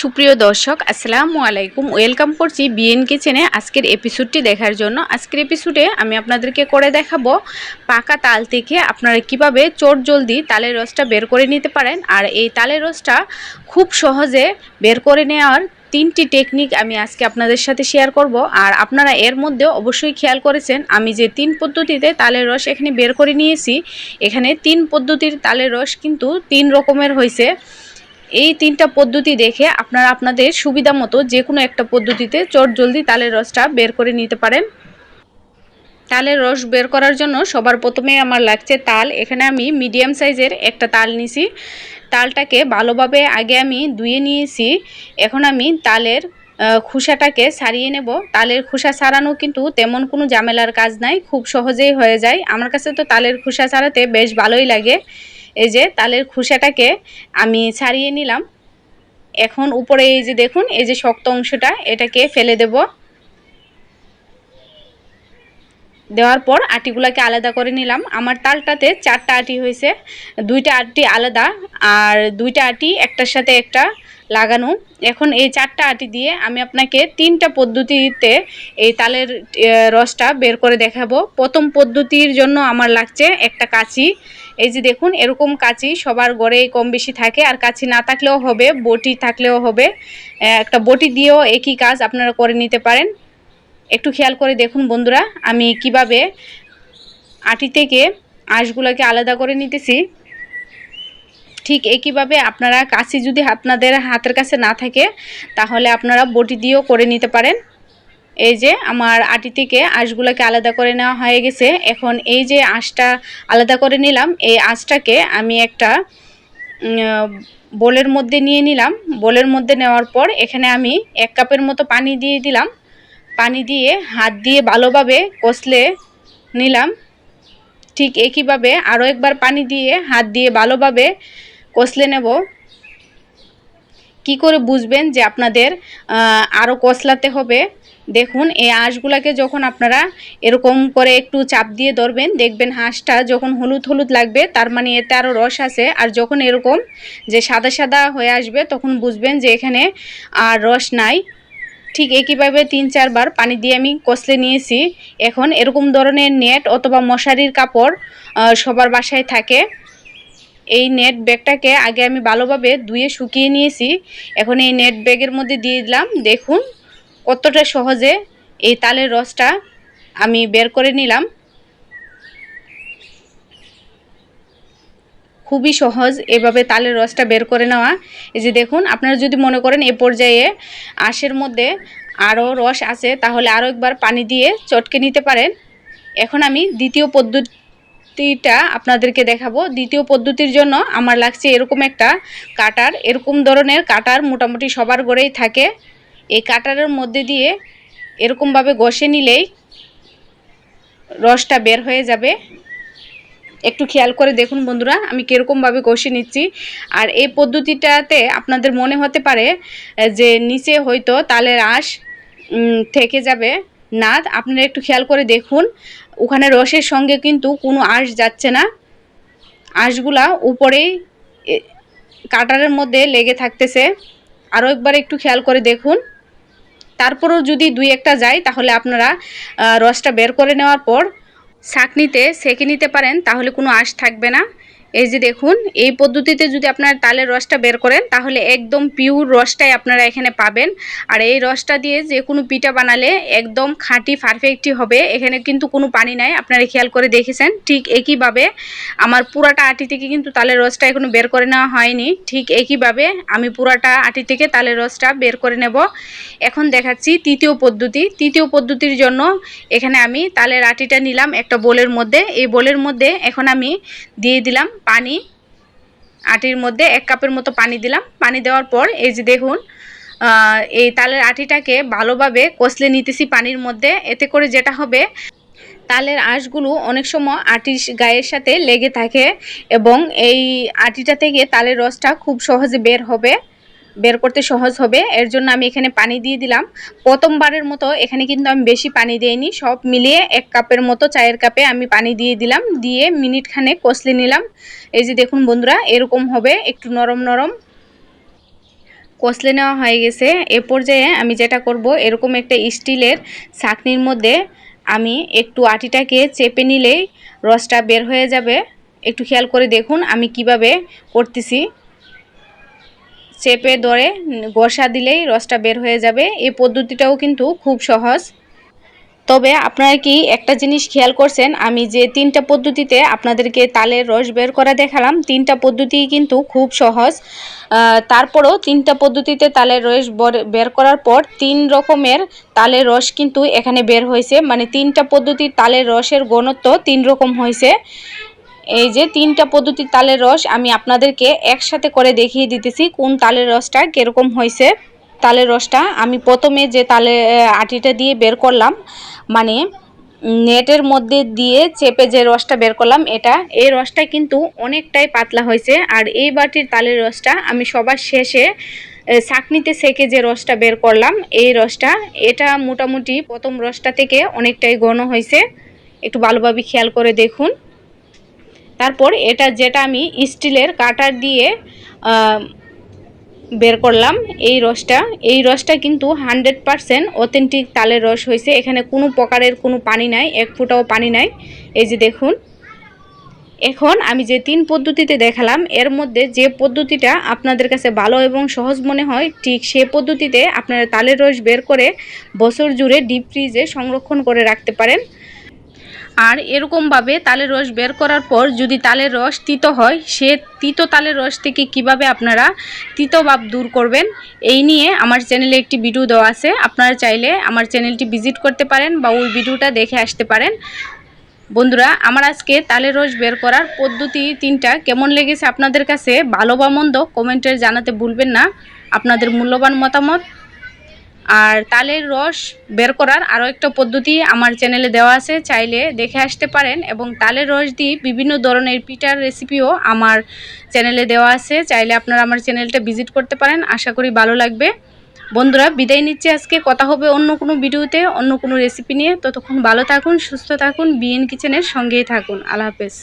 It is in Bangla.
সুপ্রিয় দর্শক, আসসালামু আলাইকুম। ওয়েলকাম করছি বিএন কিচেনে আজকের এপিসোডটি দেখার জন্য। আজকের এপিসোডে আমি আপনাদেরকে করে দেখাবো পাকা তাল থেকে আপনারা কীভাবে চোট জলদি তালের রসটা বের করে নিতে পারেন। আর এই তালের রসটা খুব সহজে বের করে নেওয়ার তিনটি টেকনিক আমি আজকে আপনাদের সাথে শেয়ার করব। আর আপনারা এর মধ্যে অবশ্যই খেয়াল করেছেন, আমি যে তিন পদ্ধতিতে তালের রস এখানে বের করে নিয়েছি, এখানে তিন পদ্ধতির তালের রস কিন্তু তিন রকমের হয়েছে এই তিনটা পদ্ধতি দেখে আপনারা আপনাদের সুবিধা মতো যে কোনো একটা পদ্ধতিতে চট জলদি তালের রসটা বের করে নিতে পারেন। তালের রস বের করার জন্য সবার প্রথমে আমার লাগছে তাল। এখানে আমি মিডিয়াম সাইজের একটা তাল নিছি। তালটাকে ভালোভাবে আগে আমি ধুয়ে নিয়েছি। এখন আমি তালের খোসাটাকে সারিয়ে নেব। তালের খোসা সারানো কিন্তু তেমন কোনো ঝামেলার কাজ নাই, খুব সহজেই হয়ে যায়। আমার কাছে তো তালের খোসা সারাতে বেশ ভালোই লাগে। এই যে তালের খোসাটাকে আমি ছাড়িয়ে নিলাম। এখন উপরে এই যে দেখুন, এই যে শক্ত অংশটা, এটাকে ফেলে দেব। দেওয়ার পর আটিগুলাকে আলাদা করে নিলাম। আমার তালটাতে চারটা আটি হয়েছে, দুইটা আটি আলাদা আর দুইটা আটি একটার সাথে একটা লাগানো। এখন এই চারটা আটি দিয়ে আমি আপনাকে তিনটা পদ্ধতিতে এই তালের রসটা বের করে দেখাবো। প্রথম পদ্ধতির জন্য আমার লাগছে একটা কাঁচি। এই যে দেখুন, এরকম কাঁচি সবার ঘরে কম বেশি থাকে। আর কাঁচি না থাকলেও হবে, বটি থাকলেও হবে। একটা বটি দিয়েও একই কাজ আপনারা করে নিতে পারেন। একটু খেয়াল করে দেখুন বন্ধুরা, আমি কীভাবে আটি থেকে আঁশগুলোকে আলাদা করে নিতেছি। ঠিক একইভাবে আপনারা কাশি যদি আপনাদের হাতের কাছে না থাকে, তাহলে আপনারা বটি দিয়েও করে নিতে পারেন। এই যে আমার আটি থেকে আঁশগুলোকে আলাদা করে নেওয়া হয়ে গেছে। এখন এই যে আঁশটা আলাদা করে নিলাম, এই আঁশটাকে আমি একটা বোলের মধ্যে নিয়ে নিলাম। বোলের মধ্যে নেওয়ার পর এখানে আমি এক কাপের মতো পানি দিয়ে দিলাম। পানি দিয়ে হাত দিয়ে ভালোভাবে কষলে নিলাম। ঠিক একইভাবে আরও একবার পানি দিয়ে হাত দিয়ে ভালোভাবে কষলে নেব। কি করে বুঝবেন যে আপনাদের আরও কষলাতে হবে? দেখুন, এই হাঁসগুলাকে যখন আপনারা এরকম করে একটু চাপ দিয়ে ধরবেন, দেখবেন হাঁসটা যখন হলুদ হলুদ লাগবে, তার মানে এতে আরও রস আছে। আর যখন এরকম যে সাদা সাদা হয়ে আসবে, তখন বুঝবেন যে এখানে আর রস নাই। ঠিক একইভাবে তিন চারবার পানি দিয়ে আমি কষলে নিয়েছি। এখন এরকম ধরনের নেট অথবা মশারির কাপড় সবার বাসায় থাকে। এই নেট ব্যাগটাকে আগে আমি ভালোভাবে ধুয়ে শুকিয়ে নিয়েছি। এখন এই নেট ব্যাগের মধ্যে দিয়ে দিলাম। দেখুন কতটা সহজে এই তালের রসটা আমি বের করে নিলাম। খুবই সহজ এভাবে তালের রসটা বের করে নেওয়া। এই যে দেখুন, আপনারা যদি মনে করেন এ পর্যায়ে আঁশের মধ্যে আরও রস আছে, তাহলে আরও একবার পানি দিয়ে চটকে নিতে পারেন। এখন আমি দ্বিতীয় পদ্ধতিটা আপনাদেরকে দেখাবো। দ্বিতীয় পদ্ধতির জন্য আমার লাগছে এরকম একটা কাটার। এরকম ধরনের কাটার মোটামুটি সবার ঘরেই থাকে। এই কাটারের মধ্যে দিয়ে এরকমভাবে ঘষে নিলেই রসটা বের হয়ে যাবে। একটু খেয়াল করে দেখুন বন্ধুরা, আমি কীরকমভাবে কষে নিচ্ছি। আর এই পদ্ধতিটাতে আপনাদের মনে হতে পারে যে নিচে হয়তো তালের আঁশ থেকে যাবে। না আপনারা একটু খেয়াল করে দেখুন। ওখানে রসের সঙ্গে কিন্তু কোনো আঁশ যাচ্ছে না। আঁশগুলা উপরেই কাটারের মধ্যে লেগে থাকতেছে। আরও একবার একটু খেয়াল করে দেখুন। তারপরও যদি দুই একটা যায়, তাহলে আপনারা রসটা বের করে নেওয়ার পর শাকনিতে সেঁকে নিতে পারেন, তাহলে কোনো আঁশ থাকবে না। এই যে দেখুন, এই পদ্ধতিতে যদি আপনার তালের রসটা বের করেন, তাহলে একদম পিওর রসটাই আপনারা এখানে পাবেন। আর এই রসটা দিয়ে যে কোনো পিঠা বানালে একদম খাঁটি পারফেক্টই হবে। এখানে কিন্তু কোনো পানি নাই, আপনারা খেয়াল করে দেখেছেন? ঠিক একইভাবে আমার পুরাটা আটি থেকে কিন্তু তালের রসটা এখনও বের করে নেওয়া হয়নি। ঠিক একইভাবে আমি পুরাটা আটি থেকে তালের রসটা বের করে নেব। এখন দেখাচ্ছি তৃতীয় পদ্ধতি। তৃতীয় পদ্ধতির জন্য এখানে আমি তালের আটিটা নিলাম একটা বোলের মধ্যে। এই বোলের মধ্যে এখন আমি দিয়ে দিলাম পানি, আটির মধ্যে এক কাপের মতো পানি দিলাম। পানি দেওয়ার পর এই যে দেখুন এই তালের আটিটাকে ভালোভাবে কষলে নিতেছি পানির মধ্যে। এতে করে যেটা হবে, তালের আঁশগুলো অনেক সময় আটির গায়ের সাথে লেগে থাকে এবং এই আটিটা থেকে তালের রসটা খুব সহজে বের হবে। বের করতে সহজ হবে। এর জন্য আমি এখানে পানি দিয়ে দিলাম। প্রথমবারের মতো এখানে কিন্তু আমি বেশি পানি দিইনি। সব মিলিয়ে এক কাপের মতো চায়ের কাপে আমি পানি দিয়ে দিলাম। দিয়ে মিনিট খানে কষলে নিলাম। এই যে দেখুন বন্ধুরা, এরকম হবে। একটু নরম নরম কষলে নেওয়া হয়ে গেছে। এ পর্যায়ে আমি যেটা করব, এরকম একটা স্টিলের ছাঁকনির মধ্যে আমি একটু আটিটাকে চেপে নিলেই রসটা বের হয়ে যাবে। একটু খেয়াল করে দেখুন আমি কীভাবে করতেছি। চেপে ধরে ঘষা দিলেই রসটা বের হয়ে যাবে। এই পদ্ধতিটাও কিন্তু খুব সহজ। তবে আপনারা কি একটা জিনিস খেয়াল করছেন? আমি যে তিনটা পদ্ধতিতে আপনাদেরকে তালের রস বের করা দেখালাম, তিনটা পদ্ধতি কিন্তু খুব সহজ। তারপরও তিনটা পদ্ধতিতে তালের রস বর- করার পর তিন রকমের তালের রস কিন্তু এখানে বের হয়েছে। মানে তিনটা পদ্ধতির তালের রসের ঘনত্ব তিন রকম হয়েছে। এই যে তিনটা পদ্ধতির তালের রস আমি আপনাদেরকে একসাথে করে দেখিয়ে দিতেছি কোন তালের রসটা কীরকম হয়েছে। তালের রসটা আমি প্রথমে যে তালে আটিটা দিয়ে বের করলাম মানে নেটের মধ্যে দিয়ে চেপে যে রসটা বের করলাম এটা এই রসটা কিন্তু অনেকটাই পাতলা হয়েছে। আর এই বাটির তালের রসটা আমি সবার শেষে আহ, ছাঁকনিতে সেকে যে রসটা বের করলাম এই রসটা এটা মোটামুটি প্রথম রসটা থেকে অনেকটাই ঘন হয়েছে। একটু ভালোভাবে খেয়াল করে দেখুন। তারপর এটা যেটা আমি স্টিলের কাটার দিয়ে বের করলাম, এই রসটা। এই রসটা কিন্তু হান্ড্রেড পারসেন্ট অথেন্টিক তালের রস হয়েছে। এখানে কোনো প্রকারের কোনো পানি নাই, এক ফুটাও পানি নাই। এই যে দেখুন। এখন আমি যে তিন পদ্ধতিতে দেখালাম, এর মধ্যে যে পদ্ধতিটা আপনাদের কাছে ভালো এবং সহজ মনে হয়, ঠিক সে পদ্ধতিতে আপনারা তালের রস বের করে বছর জুড়ে ডিপ ফ্রিজে সংরক্ষণ করে রাখতে পারেন। আর এরকমভাবে তালের রস বের করার পর যদি তালের রস তিতো হয়, সে তিতো তালের রস থেকে কীভাবে আপনারা তিতো ভাব দূর করবেন, এই নিয়ে আমার চ্যানেলে একটি ভিডিও দেওয়া আছে। আপনারা চাইলে আমার চ্যানেলটি ভিজিট করতে পারেন বা ওই ভিডিওটা দেখে আসতে পারেন। বন্ধুরা, আমার আজকে তালের রস বের করার পদ্ধতি তিনটা। কেমন লেগেছে আপনাদের কাছে? ভালো বা মন্দ, কমেন্টে জানাতে ভুলবেন না। আপনাদের মূল্যবান মতামত আর তালের রস বের করার আরও একটা পদ্ধতি আমার চ্যানেলে দেওয়া আছে, চাইলে দেখে আসতে পারেন। এবং তালের রস দিয়ে বিভিন্ন ধরনের পিঠার রেসিপিও আমার চ্যানেলে দেওয়া আছে, চাইলে আপনারা আমার চ্যানেলটা ভিজিট করতে পারেন। আশা করি ভালো লাগবে। বন্ধুরা, বিদায় নিচ্ছে আজকে। কথা হবে অন্য কোনো ভিডিওতে, অন্য কোনো রেসিপি নিয়ে। ততক্ষণ ভালো থাকুন, সুস্থ থাকুন বিএন কিচেনের সঙ্গেই থাকুন। আল্লাহ হাফেজ।